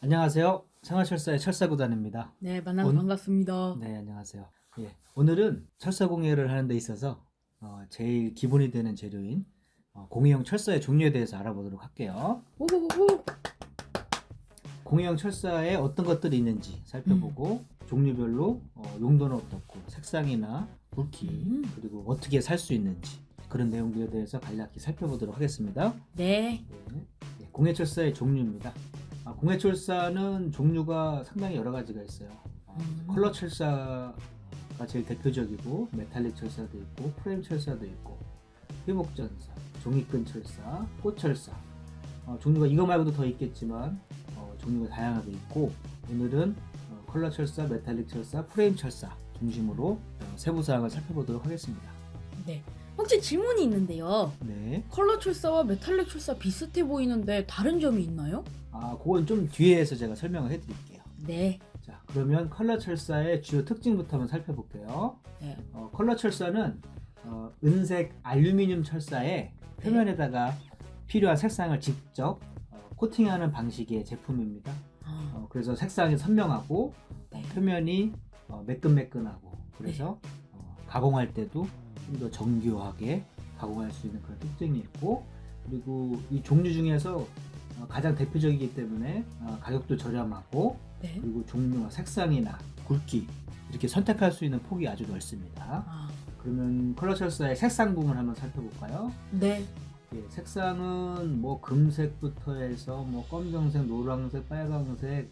안녕하세요. 생활철사의 철사구단입니다. 네, 만나서 온- 반갑습니다. 네, 안녕하세요. 예, 오늘은 철사 공예를 하는 데 있어서 어, 제일 기본이 되는 재료인 어, 공예용 철사의 종류에 대해서 알아보도록 할게요. 오호호호. 공예용 철사에 어떤 것들이 있는지 살펴보고 종류별로 어, 용도는 어떻고 색상이나 굵기 음. 그리고 어떻게 살 수 있는지 그런 내용들에 대해서 간략히 살펴보도록 하겠습니다. 네. 네, 네, 공예 철사의 종류입니다. 아, 공예철사는 종류가 상당히 여러 가지가 있어요. 어, 음. 컬러 철사가 제일 대표적이고 메탈릭 철사도 있고 프레임 철사도 있고 회목전사, 종이끈 철사, 꽃 철사 어, 종류가 이거 말고도 더 있겠지만 어, 종류가 다양하게 있고 오늘은 어, 컬러 철사, 메탈릭 철사, 프레임 철사 중심으로 어, 세부 사항을 살펴보도록 하겠습니다. 네. 혹시 질문이 있는데요. 네. 컬러 출사와 메탈릭 출사 비슷해 보이는데 다른 점이 있나요? 아, 그건 좀 뒤에서 제가 설명을 해드릴게요. 네. 자, 그러면 컬러 철사의 주요 특징부터 한번 살펴볼게요. 네. 어, 컬러 철사는 어, 은색 알루미늄 철사에 표면에다가 필요한 색상을 직접 어, 코팅하는 방식의 제품입니다. 아, 어, 그래서 색상이 선명하고 네. 표면이 어, 매끈매끈하고 그래서 어, 가공할 때도 좀 더 정교하게 가공할 수 있는 그런 특징이 있고 그리고 이 종류 중에서 어, 가장 대표적이기 때문에 어, 가격도 저렴하고 네. 그리고 종류와 색상이나 굵기 이렇게 선택할 수 있는 폭이 아주 넓습니다. 아, 그러면 컬러 철사의 색상 부분 한번 살펴볼까요? 네. 예, 색상은 뭐 금색부터 해서 뭐 검정색, 노란색, 빨강색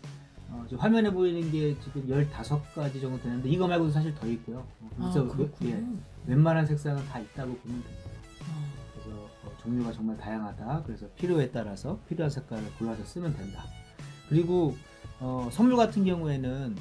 어, 지금 화면에 보이는 게 지금 15가지 정도 되는데 이거 말고도 사실 더 있고요. 어, 아, 그래서 그렇군요. 예, 웬만한 색상은 다 있다고 보면 됩니다. 아, 그래서 어, 종류가 정말 다양하다. 그래서 필요에 따라서 필요한 색깔을 골라서 쓰면 된다. 그리고 어, 선물 같은 경우에는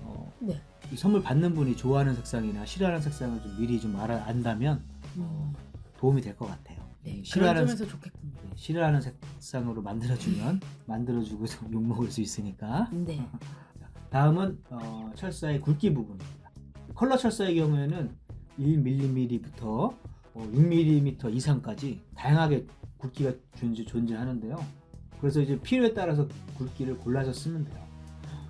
어, 네. 이 선물 받는 분이 좋아하는 색상이나 싫어하는 색상을 좀 미리 좀 알아 안다면 어, 음, 도움이 될 것 같아요. 네. 그런 싫어하는 점에서 좋겠군요. 네, 싫어하는 색상으로 만들어주면 만들어주고 좀 욕먹을 수 있으니까. 네. 자, 다음은 어, 철사의 굵기 부분입니다. 컬러 철사의 경우에는 1mm부터 어, 6mm 이상까지 다양하게 굵기가 존재, 존재 하는데요. 그래서 이제 필요에 따라서 굵기를 골라서 쓰면 돼요.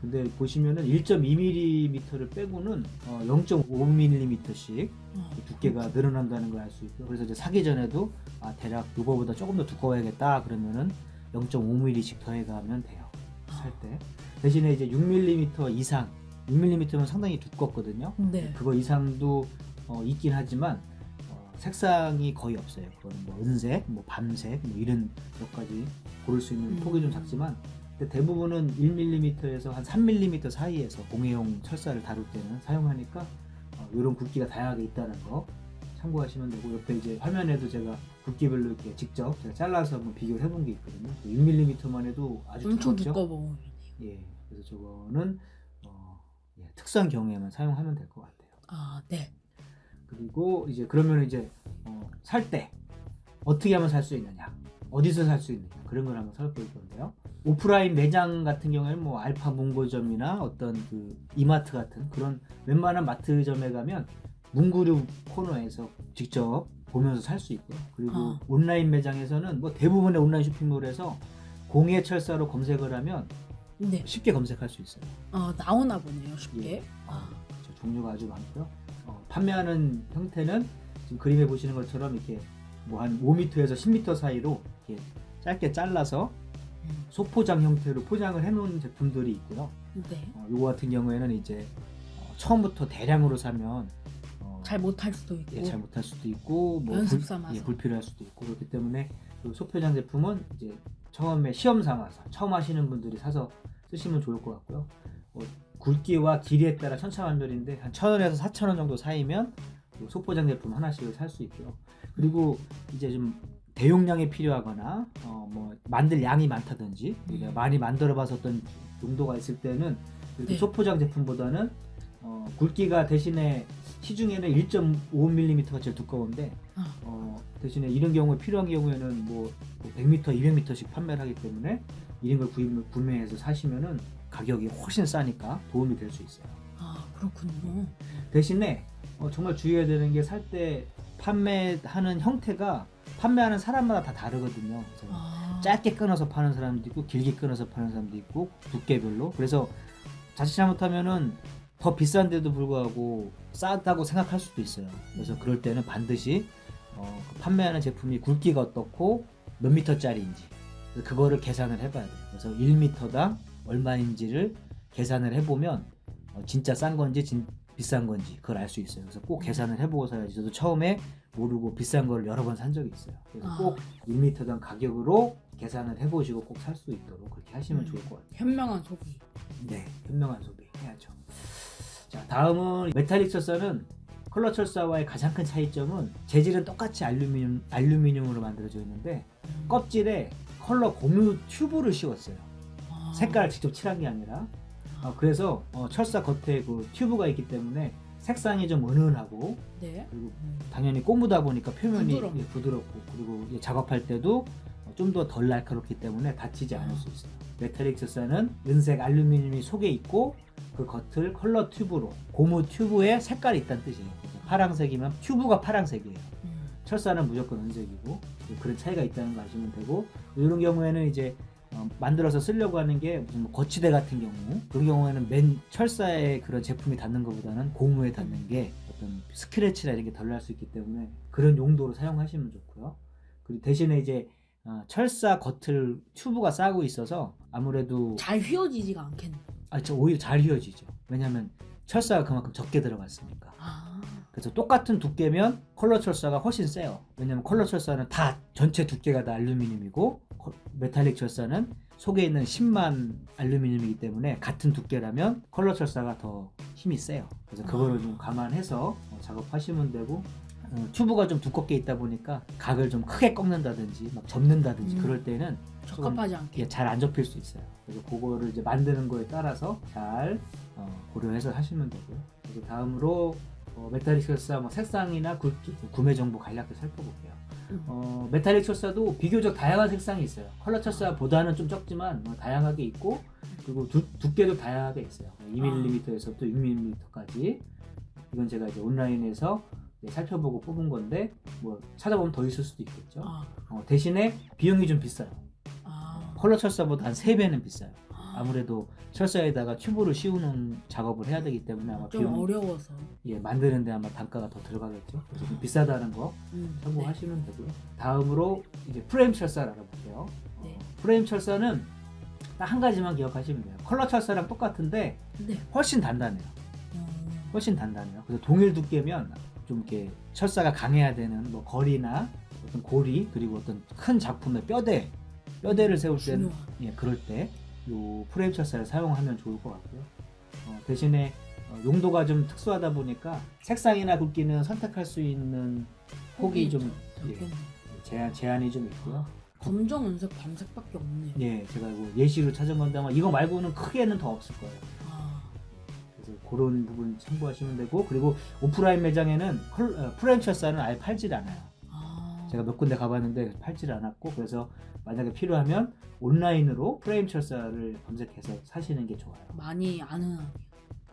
근데 보시면은 1.2mm를 빼고는 어, 0.5mm씩 아, 두께가 늘어난다는 걸 알 수 있고요. 그래서 이제 사기 전에도 아, 대략 이거보다 조금 더 두꺼워야겠다 그러면은 0.5mm씩 더해가면 돼요. 살 때. 대신에 이제 6mm 이상, 6mm면 상당히 두껍거든요. 네. 그거 이상도 어, 있긴 하지만 어, 색상이 거의 없어요. 그거는 뭐 은색, 뭐 밤색, 뭐 이런 것까지 고를 수 있는 음. 폭이 좀 작지만 근데 대부분은 1mm에서 한 3mm 사이에서 공예용 철사를 다룰 때는 사용하니까 어, 이런 굵기가 다양하게 있다는 거 참고하시면 되고 옆에 이제 화면에도 제가 굵기별로 이렇게 직접 제가 잘라서 한번 비교를 해본 게 있거든요. 6mm만 해도 아주 엄청 두껍죠. 두꺼워. 예, 그래서 저거는 어, 예, 특수한 경우에만 사용하면 될 것 같아요. 아, 네. 그리고 이제 그러면 이제 어, 살 때 어떻게 하면 살 수 있느냐, 어디서 살 수 있느냐 그런 걸 한번 살펴볼 건데요. 오프라인 매장 같은 경우에는 뭐 알파 문고점이나 어떤 그 이마트 같은 그런 웬만한 마트점에 가면 문구류 코너에서 직접 보면서 살 수 있고요. 그리고 아. 온라인 매장에서는 뭐 대부분의 온라인 쇼핑몰에서 공예 철사로 검색을 하면 네. 쉽게 검색할 수 있어요. 아, 나오나 보네요, 쉽게. 예. 아, 그렇죠. 종류가 아주 많고요. 어, 판매하는 형태는 지금 그림에 보시는 것처럼 이렇게 뭐 한 5m에서 10m 사이로 이렇게 짧게 잘라서 음, 소포장 형태로 포장을 해놓은 제품들이 있고요. 네. 어, 요거 같은 경우에는 이제 어, 처음부터 대량으로 사면 어, 잘 못할 수도 있고. 예, 잘 못할 수도 있고 뭐 연습 불- 삼아서. 예, 불필요할 수도 있고 그렇기 때문에 그 소포장 제품은 이제 처음에 시험 삼아서 처음 하시는 분들이 사서 쓰시면 좋을 것 같고요. 어, 굵기와 길이에 따라 천차만별인데 한 천 원에서 사천 원 정도 사이면 그 소포장 제품 하나씩을 살 수 있고요. 그리고 이제 좀 대용량이 필요하거나 어, 뭐 만들 양이 많다든지 우리가 음. 많이 만들어봐서 어떤 용도가 있을 때는 이렇게 네. 소포장 제품보다는 어, 굵기가 대신에 시중에는 1.5mm가 제일 두꺼운데 아, 어, 대신에 이런 경우에 필요한 경우에는 뭐 100m, 200m씩 판매를 하기 때문에 이런 걸 구입, 구매해서 사시면은 가격이 훨씬 싸니까 도움이 될 수 있어요. 아, 그렇군요. 대신에 어, 정말 주의해야 되는 게 살 때 판매하는 형태가 판매하는 사람마다 다 다르거든요. 그래서 아, 짧게 끊어서 파는 사람도 있고 길게 끊어서 파는 사람도 있고 두께별로 그래서 자칫 잘못하면은 더 비싼데도 불구하고 싸다고 생각할 수도 있어요. 그래서 그럴 때는 반드시 어, 그 판매하는 제품이 굵기가 어떻고 몇 미터짜리인지 그거를 계산을 해봐야 돼요. 그래서 1미터당 얼마인지를 계산을 해보면 어, 진짜 싼 건지 진, 비싼 건지 그걸 알 수 있어요. 그래서 꼭 계산을 해보고 사야지. 저도 처음에 모르고 비싼 걸 여러 번 산 적이 있어요. 그래서 아. 꼭 1미터당 가격으로 계산을 해보시고 꼭 살 수 있도록 그렇게 하시면 음. 좋을 것 같아요. 현명한 소비. 네, 현명한 소비 해야죠. 자, 다음은 메탈릭 철사는 컬러 철사와의 가장 큰 차이점은 재질은 똑같이 알루미늄 알루미늄으로 만들어져 있는데 음. 껍질에 컬러 고무 튜브를 씌웠어요. 아. 색깔을 직접 칠한 게 아니라 어, 그래서 어, 철사 겉에 그 튜브가 있기 때문에 색상이 좀 은은하고 네. 그리고 음. 당연히 꼬무다 보니까 표면이 부드럽고. 예, 부드럽고 그리고 이제 작업할 때도 좀 더 덜 날카롭기 때문에 다치지 않을 수 있어요. 메탈릭 철사는 은색 알루미늄이 속에 있고 그 겉을 컬러 튜브로 고무 튜브에 색깔이 있다는 뜻이에요. 파랑색이면 튜브가 파랑색이에요. 음. 철사는 무조건 은색이고 그런 차이가 있다는 거 아시면 되고 이런 경우에는 이제 어, 만들어서 쓰려고 하는 게 무슨 뭐 거치대 같은 경우 그런 경우에는 맨 철사에 그런 제품이 닿는 것보다는 고무에 닿는 게 어떤 스크래치나 이런 게 덜 날 수 있기 때문에 그런 용도로 사용하시면 좋고요. 그리고 대신에 이제 어, 철사 겉을 튜브가 싸고 있어서 아무래도 잘 휘어지지가 않겠네. 아, 저 오히려 잘 휘어지죠. 왜냐하면 철사가 그만큼 적게 들어갔으니까. 아. 그래서 똑같은 두께면 컬러 철사가 훨씬 세요. 왜냐면 컬러 철사는 다 전체 두께가 다 알루미늄이고 거- 메탈릭 철사는 속에 있는 10만 알루미늄이기 때문에 같은 두께라면 컬러 철사가 더 힘이 세요. 그래서 그거를 좀 감안해서 어, 작업하시면 되고 어, 튜브가 좀 두껍게 있다 보니까 각을 좀 크게 꺾는다든지 막 접는다든지 음. 그럴 때는 적합하지 않게. 잘 안 접힐 수 있어요. 그래서 그거를 이제 만드는 거에 따라서 잘 어, 고려해서 하시면 되고요. 그리고 다음으로 어, 메탈릭 철사 뭐 색상이나 굵기, 구매 정보 간략히 살펴볼게요. 음. 어, 메탈릭 철사도 비교적 다양한 색상이 있어요. 컬러 철사보다는 좀 적지만 뭐 다양하게 있고 그리고 두, 두께도 다양하게 있어요. 2mm에서부터 6mm까지. 이건 제가 이제 온라인에서 이제 살펴보고 뽑은 건데 뭐 찾아보면 더 있을 수도 있겠죠. 아. 어, 대신에 비용이 좀 비싸요. 아. 컬러 철사보다 한 3배는 비싸요. 아. 아무래도 철사에다가 튜브를 씌우는 작업을 해야 되기 때문에 아마 좀 비용 어려워서. 예, 만드는데 아마 단가가 더 들어가겠죠. 그래서 좀 비싸다는 거 음. 참고하시면 되고요. 다음으로 이제 프레임 철사를 알아볼게요. 네. 어, 프레임 철사는 딱 한 가지만 기억하시면 돼요. 컬러 철사랑 똑같은데 네. 네. 훨씬 단단해요. 음. 훨씬 단단해요. 그래서 동일 두께면 좀 이렇게 철사가 강해야 되는 뭐 거리나 어떤 고리 그리고 어떤 큰 작품의 뼈대 뼈대를 세울 때는. 예, 그럴 때 요 프레임 철사를 사용하면 좋을 것 같고요. 어, 대신에 어, 용도가 좀 특수하다 보니까 색상이나 굵기는 선택할 수 있는 폭이 좀 예. 제한 제한이 좀 있고요. 검정, 은색, 밤색밖에 없네. 예, 제가 이거 예시로 찾은 건데 아마 이거 말고는 크게는 더 없을 거예요. 아. 그래서 그런 부분 참고하시면 되고 그리고 오프라인 매장에는 컬- 어, 프레임 철사는 아예 팔질 않아요. 아. 제가 몇 군데 가봤는데 팔질 않았고 그래서 만약에 필요하면 온라인으로 프레임 철사를 검색해서 사시는 게 좋아요. 많이 아는.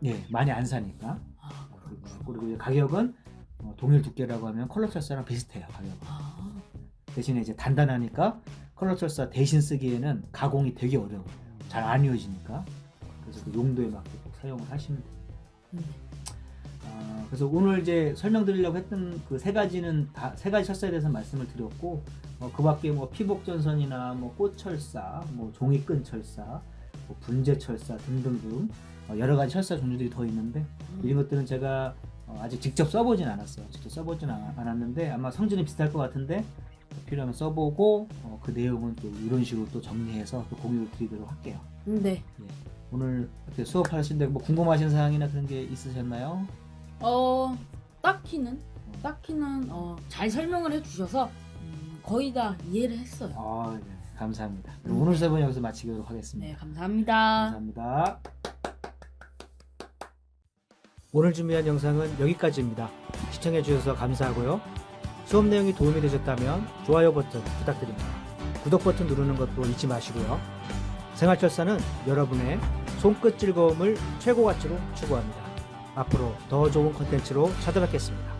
예, 많이 안 사니까. 아. 그리고. 그리고 가격은 어, 동일 두께라고 하면 컬러 철사랑 비슷해요 가격. 아. 대신에 이제 단단하니까 컬러 철사 대신 쓰기에는 가공이 되게 어려워요. 잘 안 이어지니까. 그래서 그 용도에 맞게 꼭 사용을 하시면 돼요. 네. 아, 그래서 오늘 이제 설명드리려고 했던 그 세 가지는 다 세 가지 철사에 대해서 말씀을 드렸고 어, 그 밖에 뭐 피복 전선이나 뭐 꽃철사, 뭐 종이끈 철사, 뭐 분재 철사 등등등 어, 여러 가지 철사 종류들이 더 있는데 이런 것들은 제가 어, 아직 직접 써보진 않았어요. 직접 써보진 않- 않았는데 아마 성질은 비슷할 것 같은데 필요하면 써보고 어, 그 내용은 또 이런 식으로 또 정리해서 또 공유를 드리도록 할게요. 네. 오늘 이렇게 수업하시는데 뭐 궁금하신 사항이나 그런 게 있으셨나요? 어 딱히는 딱히는 어, 잘 설명을 해주셔서 음, 거의 다 이해를 했어요. 아, 네. 감사합니다. 그럼 음. 오늘 수업은 여기서 마치도록 하겠습니다. 네 감사합니다. 감사합니다. 오늘 준비한 영상은 여기까지입니다. 시청해주셔서 감사하고요. 수업 내용이 도움이 되셨다면 좋아요 버튼 부탁드립니다. 구독 버튼 누르는 것도 잊지 마시고요. 생활철사는 여러분의 손끝 즐거움을 최고 가치로 추구합니다. 앞으로 더 좋은 컨텐츠로 찾아뵙겠습니다.